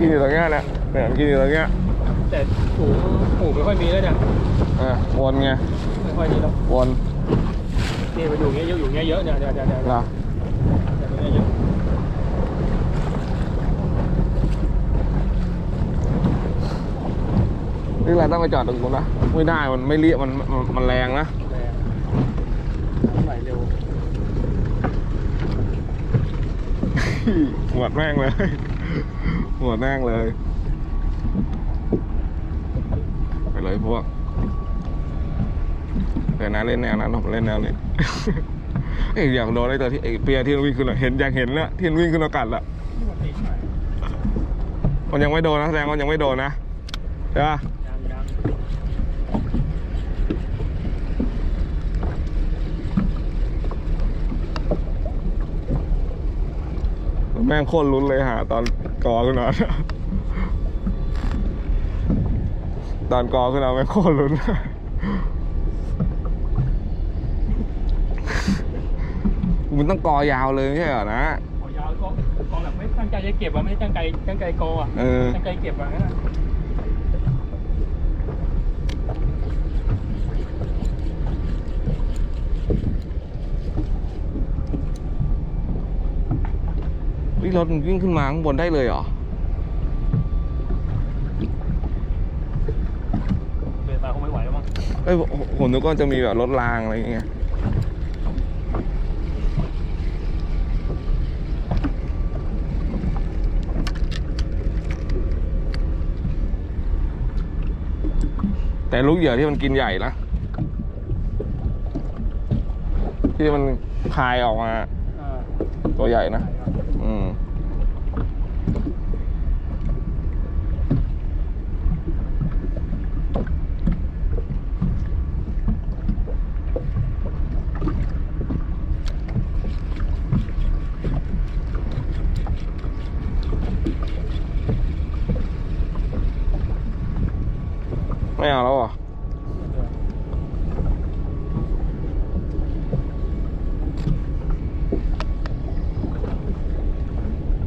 กินอยู่ตรงเนี้ยเนี่ยเนี่ยมันกินอยู่ตรงเนี้ยแต่หูหูไม่ค่อยมีแล้วเนี่ยอะวนไงไม่ค่อยมีแล้ววนนี่มาอยู่เงี้ยเยอะอยู่เงี้ยเยอะเนี่ยเดี๋ยวเดี๋ยวเดี๋ยวนะเดี๋ยวเดี๋ยวเยอะนี่เราต้องไปจอดตรงนู้นนะไม่ได้มันไม่เรียบมันมันมันแรงนะแรงน้ำไหลเร็วหมวดแม่งเลย หมวแม่งเลย ไปเลยพวกแต่นะเล่นแนวนั้นผมเล่นแนวนี้เอ้อยากโดนไอ้ตัวที่ไอ้เปียที่วิ่งขึ้นเห็นอยากเห็นล้วที่วิ่งขึ้นอากาศละมันยังไม่โดนนะแสดงว่ามันยังไม่โดนนะใช่ปะแม่งโคตรลุ้นเลยหาตอน กอขึ้นมาตอนกอขึ้นมาแม่งโคตรลุ้นมันต้องกอยาวเลยไม่ใช่เหรอนะขอยาวก็กองแบบไม่ตั้งใจจะเก็บอะไม่ได้ตั้งใจตั้งใจโกอะเออตั้งใจเก็บอะงั้นอะ วิ่งรถมันวิ่งขึ้นมาข้างบนได้เลยเหรอเดินมาคงไม่ไหวแล้วมั้งเอ้ยผมผมนึกว่าจะมีแบบรถรางอะไรอย่างเงี้ยแต่ลูกเหยื่อที่มันกินใหญ่นะที่มันคายออกมาอ่าตัวใหญ่นะ อืม ไม่เอาแล้วเหรอ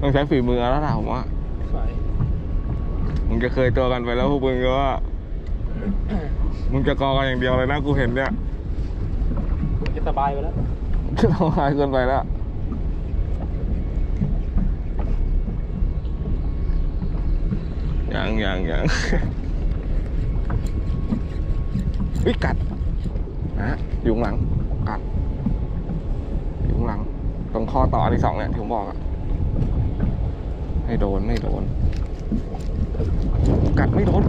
ต้องใช้ฝีมือแล้วล่ะผมว่าไหวมึงจะเคยตัวกันไปแล้วพวกมึงก็ว่ามึงจะกอกันอย่างเดียวเลยนะกูเห็นเนี่ยจะสบายไปแล้วจะทำลายเกินไปแล้วยังยังยัง วิกัดนะอยู่ข้างหลังกัดอยู่ข้างหลัง ตรงข้อต่อที่สองเนี่ยที่ผมบอกอะไม่โดนไม่โดน กัดไม่โดน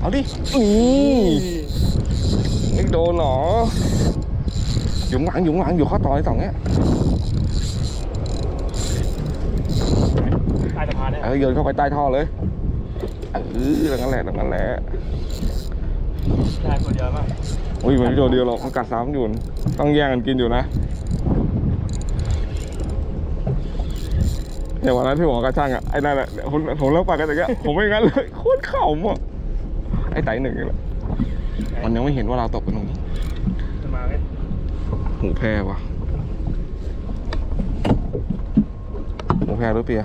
เอาดินี่ไม่โดนหรออยู่ข้างหลังอยู่ข้างหลังอยู่ข้อต่อที่สองเนี่ยใต้สะพานเนี่ยเออโยนเข้าไปใต้ท่อเลยเออตรงนั้นแหละตรงนั้นแหละ ได้คนเดียวมั้งอุ้ยมันไม่ตัวเดียวหรอกมันกัดซ้ำอยู่ต้องแย่งกันกินอยู่นะอย่างวันนั้นที่ผมกับช่างอะไอ้นั่นแหละผมผมเลิกปากกันแต่เงี้ยผมไม่งั้นเลยโคตรเข่าอะไอ้ไต่หนึ่งนี่แหละมันยังไม่เห็นว่าเราตกเป็นตรงนี้จะมาไหมหูแพรวะหูแพรหรือเปีย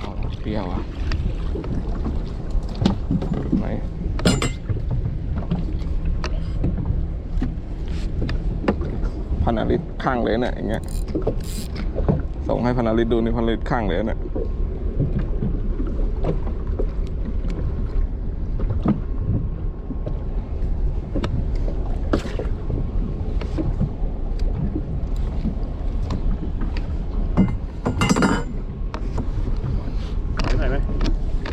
อ๋อเปียวะไหนพั นอลิตข้างเลยเนี่ยอย่างเงี้ยส่งให้พันอลิตดูนี่พันอลิตข้างเลยเนี่ยไหนไหม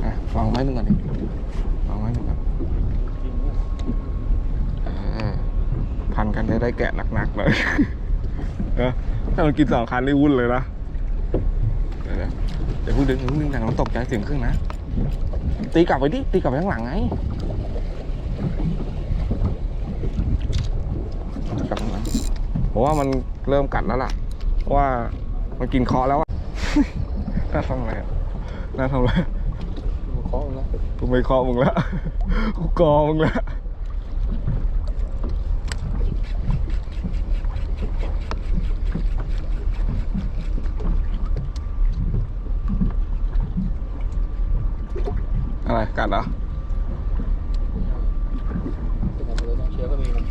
อะวางไม้หนึ่งก่อนดิวางไม้หนึ่งก่อนเออพัน กันจะได้แกะหนักๆเลยเออถ้ามันกินสองคันนี่วุ่นเลยนะเดี๋ยวๆเดี๋ยวเพิ่งดึงเพิ่งดึงหนังตกใจเสียงเครึ่องนะ ตีกลับไปดิ ตีกลับไปข้างหลังไงกลับข้างหลังผมว่ามันเริ่มกัดแล้วล่ะ ว่ามันกินคอแล้วอะน่าทำอะไรน่าทำอะไรเคาะแล้วกูไม่เคาะมึงแล้วกูกอมึงแล้ว อะไรกัดเหรอเป็นอะไรเลยต้องเชื้อก็มีมัน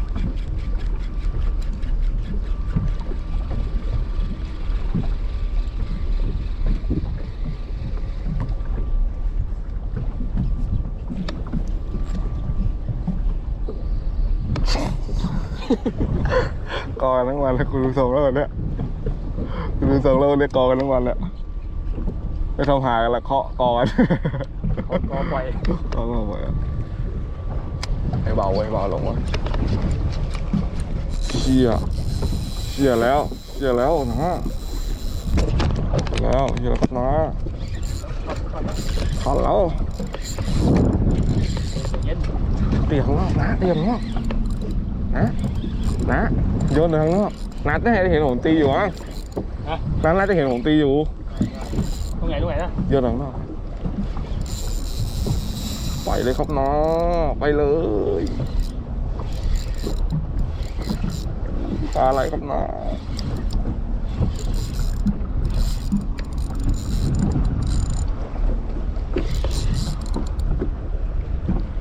กอกันทั้งวันเลยกูดูทรงแล้ววันเนี้ยกูดูทรงแล้ววันเนี้ยกอกันทั้งวันแล้วไม่ทำหากันละเคาะกอกัน เคาะเคาะไปกอกันหมดอะไอ้เบาไอ้เบาลงวะเชี่ยเชี่ยแล้วเชี่ยแล้วนะเชี่ยแล้วเชี่ยแล้วนะขันแล้วเย็นเตียงนอกนะเตียงนอกนะนะโยนไปข้างนอกนัดน่าจะเห็นผมตีอยู่มั้งนะนัดน่าจะเห็นผมตีอยู่ตรงไหนตรงไหนนะโยนข้างนอก ไปเลยครับน้อไปเลยปลาอะไรครับน้อ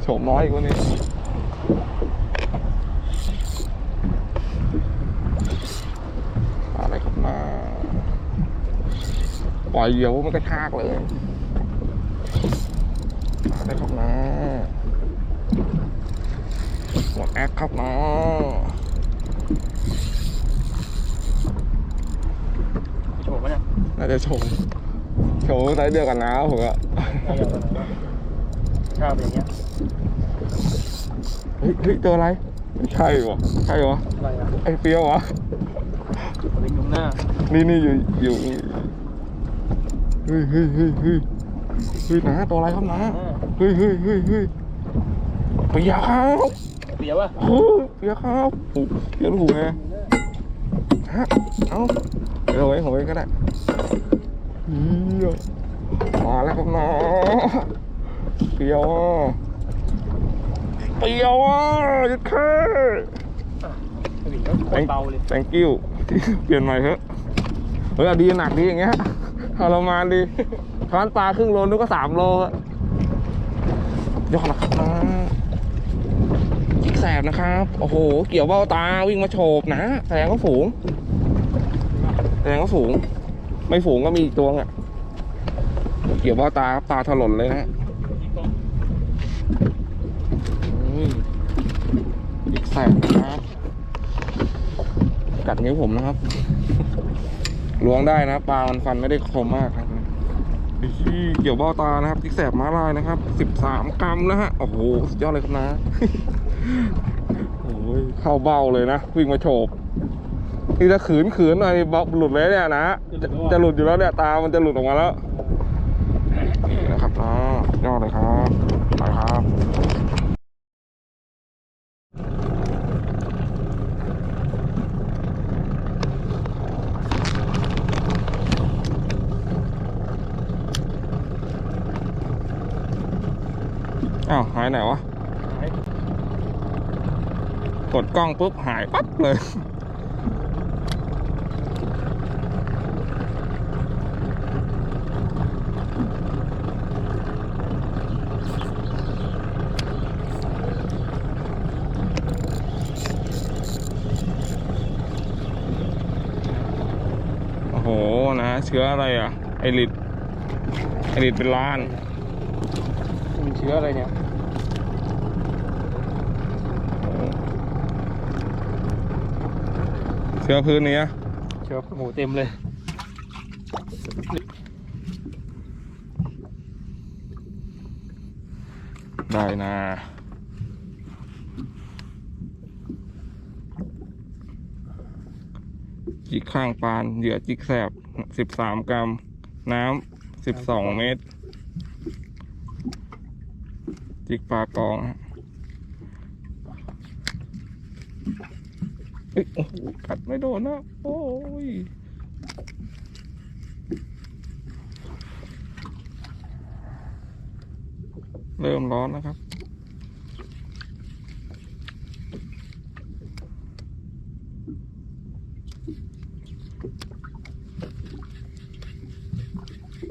โฉมน้อยกวันนี้ปลาอะไรครับน้อปล่อยเดี๋ยวมันก็ชากเลย ได้ครับน้าหมดแอคครับน้าโฉบปะเนี่ยน่าจะชมชมไซส์เดียวกันนะผมอะได้ยังไงชอบอย่างเงี้ยเฮ้ยเฮ้ยเจออะไรไม่ใช่วะใช่วะอะไรอะไอ้เปียววะเอาไปยุงหน้านี่นี่อยู่อยู่เฮ้ยเฮ้ยเฮ้ยเฮ้ยเฮ้ยนะตัวอะไรครับนะเฮ้ยเฮ้ยเฮ้ยเฮ้ยเปียกครับ เดี๋ยววะเฮ้ยเปียกครับโอ้เปียกถูกไงฮะเอ้าเดี๋ยวเอาไว้ของไว้ก็ได้เฮียมาแล้วครับน้องเปียวอะเปียวอะยัดแค่สวิงก็โคตรเบาเลย thank you เปลี่ยนใหม่เถอะเฮ้ยเอาดีหนักดีอย่างเงี้ยทรมานดีช้อนปลาครึ่งโลนึกก็สามโลอะยอดละครับนะจิก แสบนะครับ โอ้โห เกี่ยวเบ้าตาวิ่งมาโฉบนะแสดงว่าฝูงแสดงว่าฝูง ไม่ฝูงก็มีอีกตัวอะ เกี่ยวเบ้าตาครับตาถลนเลยนะฮะอืมจิกแสบนะครับกัดนิ้วผมนะครับล้วงได้นะปลามันฟันไม่ได้คมมากครับที่เกี่ยวเบ้าตานะครับที่แสบม้าลายนะครับสิบสามกรัมนะฮะ โอ้โห สุดยอดเลยครับนะ โอ้ยเข้าเบ้าเลยนะ วิ่งมาโฉบนี่จะขืนขืนหน่อยนี่บหลุดเลยเนี่ยนะจะหลุดอยู่แล้วเนี่ยตามันจะหลุดออกมาแล้วนี่นะครับอ๋ยอดเลยครับไปครับอ้าวหายไหนวะ กดกล้องปุ๊บหายปั๊บเลย โอ้โห นะ เชื้ออะไรอะ ไอริดไอริดเป็นล้านมันเชื้ออะไรเนี่ย เชื้อพื้นนี้อะเชื้อหมูเต็มเลย ได้นะจิกข้างปาน เหยื่อจิกแสบสิบสามกรัม น้ำสิบสองเมตร จิกปลากองฮะเอ้ย โอ้โหกัดไม่โดนนะ โอ้ยเริ่มร้อนนะครับ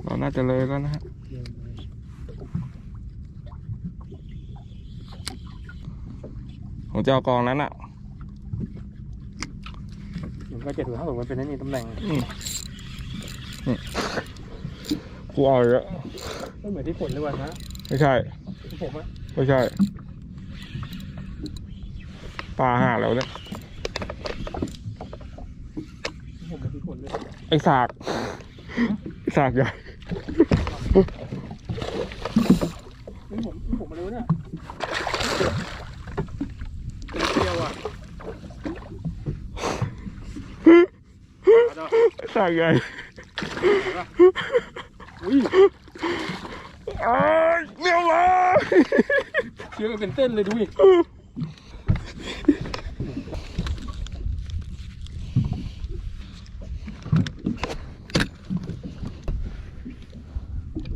เราน่าจะเลยแล้วนะฮะผมจะเอากองนั้นอะ มันก็เจ็ดหรือห้าหรือมันเป็นไอ้นี่ตำแหน่งอืมอืมกูเอาเยอะไม่เหมือนที่ผลเลยวันนะไม่ใช่ ที่ผมอะไม่ใช่ ปลาห่าแล้วเนี่ยที่ผมเหมือนที่ผลเลยไอ้สากไอ้สากใหญ่นี่ผมนี่ผมมาเลยวะเนี่ยเป็นเปรี้ยวอะเอาเถอะ ไอ้ สากใหญ่อุ้ยเอ้ยเรียบร้อยเชื้อกันเป็นเส้นเลยดูดิโอ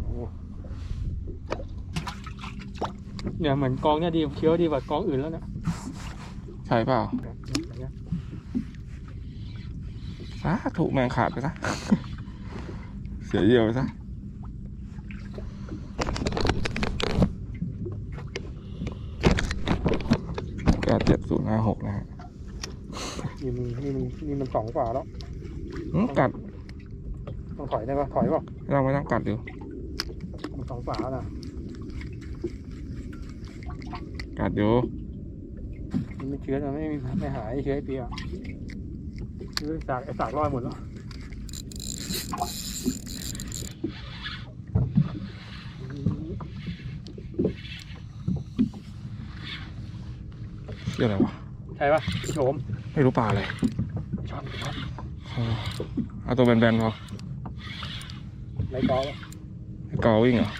้โหเนี่ยเหมือนกองเนี่ยดีเชื้อดีกว่ากองอื่นแล้วนะใช่เปล่า เนี่ย สาถูกแมงขาดไปซะ เสียเยี่ยวไปซะแปดเจ็ดศูนย์ห้าหกนะฮะนี่มันนี่มันนี่มันสองกว่าแล้วอืมกัดต้องถอยได้ปะถอยปะเราไม่ต้องกัดอยู่มันสองกว่าแล้วนะกัดอยู่มันไม่เชื้อนะไม่มีไม่หายเชื้อไอเปีย เชื้อสากไอสากรอดหมดแล้วเรียกอะไรวะ ใช่ปะพี่โฉมไม่รู้ปลาอะไรช้อนช้อนเอาเอาตัวแบนๆพอไรกอปะไอ้กอวิ่งเหรอ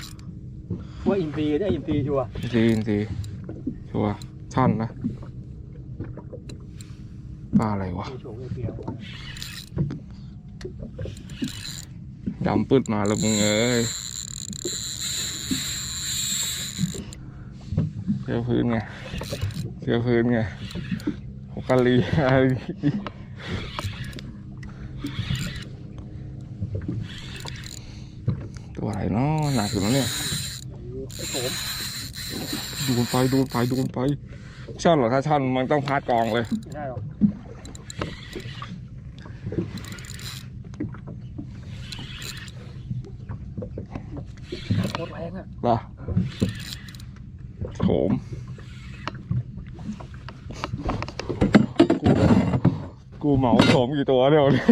ว่าอินทรีย์ได้อินทรีย์ชัวร์อินซีอินซีชัวร์ช่อนนะ ปลาอะไรวะดำปืดมาแล้วมึงเอ้ยเชื่อพื้นไงเชื่อพื้นไงหกกะลีอะไรตัวอะไรเนาะหนักอยู่แล้วเนี่ยดูนไปดูนไปดูนไปช่อนเหรอถ้าช่อนมันต้องพาดกองเลยไม่ได้หรอก โคตรแรงอะเหรอโถมกูกูเหมาโถมกี่ตัวเดียวเนี่ย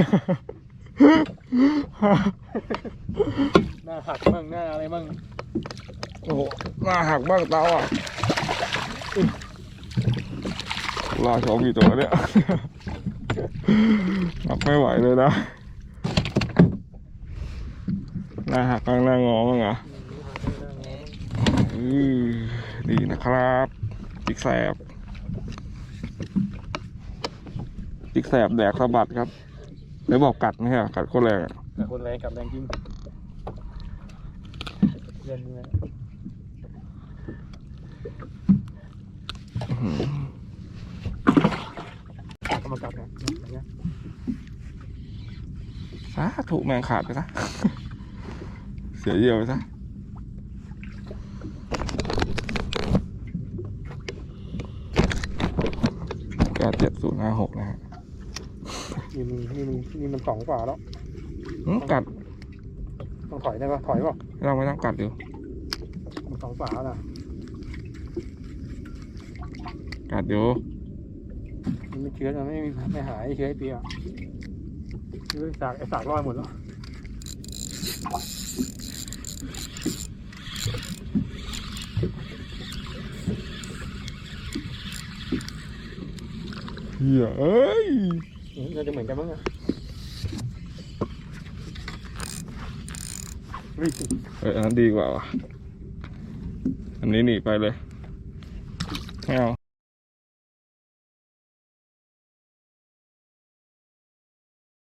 หน้าหักมั่งหน้าอะไรมั่งโอ้โหหน้าหักบ้างเตาอะลาโฉมกี่ตัวเนี่ยนับไม่ไหวเลยนะหน้าหักบ้างหน้างอบ้างเหรออือ ดีนะครับจิกแสบจิกแสบแดกสะบัดครับแล้วบอกกัดไหมฮะกัดโคตรแรงอะแต่คนแรงกับแรงจริงเรียนเนี่ยก็มากัดเนี่ยอย่างเงี้ยสาถูกแมงขาดไปซะ เสียเยี่ยวไปซะ แปดเจ็ดศูนย์ห้าหกนะฮะนี่มันนี่มันนี่มันสองกว่าแล้วอืมกัดต้องถอยได้ปะถอยป่ะเราไม่ต้องกัดอยู่มันสองกว่าแล้วนะกัดอยู่มันไม่เชื้อมันไม่มีไม่หายเชื้อไอเปียเชื้อสากไอสากลอยหมดแล้ว เฮียเอ้ยเราจะเหมือนกันมั้งอะเฮ้ยอันนั้นดีกว่าว่ะอันนี้หนีไปเลยไม่เอา